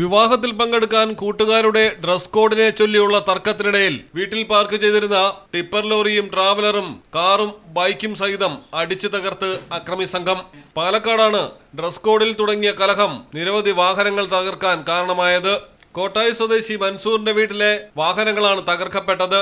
വിവാഹത്തിൽ പങ്കെടുക്കാൻ കൂട്ടുകാരുടെ ഡ്രസ് കോഡിനെ ചൊല്ലിയുള്ള തർക്കത്തിനിടയിൽ വീട്ടിൽ പാർക്ക് ചെയ്തിരുന്ന ടിപ്പർ ലോറിയും ട്രാവലറും കാറും ബൈക്കും സഹിതം അടിച്ചു തകർത്ത് അക്രമി സംഘം. പാലക്കാടാണ് ഡ്രസ് കോഡിൽ തുടങ്ങിയ കലഹം നിരവധി വാഹനങ്ങൾ തകർക്കാൻ കാരണമായത്. കോട്ടായി സ്വദേശി മൻസൂറിന്റെ വീട്ടിലെ വാഹനങ്ങളാണ് തകർക്കപ്പെട്ടത്.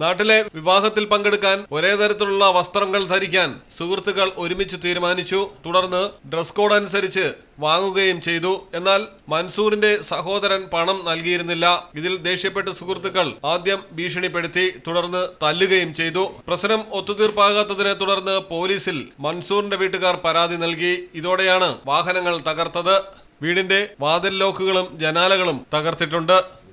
നാട്ടിലെ വിവാഹത്തിൽ പങ്കെടുക്കാൻ ഒരേ തരത്തിലുള്ള വസ്ത്രങ്ങൾ ധരിക്കാൻ സുഹൃത്തുക്കൾ ഒരുമിച്ച് തീരുമാനിച്ചു. തുടർന്ന് ഡ്രസ് കോഡ് അനുസരിച്ച് വാങ്ങുകയും ചെയ്തു. എന്നാൽ മൻസൂറിന്റെ സഹോദരൻ പണം നൽകിയിരുന്നില്ല. ഇതിൽ ദേഷ്യപ്പെട്ട സുഹൃത്തുക്കൾ ആദ്യം ഭീഷണിപ്പെടുത്തി തുടർന്ന് തല്ലുകയും ചെയ്തു. പ്രശ്നം ഒത്തുതീർപ്പാകാത്തതിനെ തുടർന്ന് പോലീസിൽ മൻസൂറിന്റെ വീട്ടുകാർ പരാതി നൽകി. ഇതോടെയാണ് വാഹനങ്ങൾ തകർത്തത്. വീടിന്റെ വാതിൽ ലോക്കുകളും ജനാലകളും തകർത്തിട്ടുണ്ട്.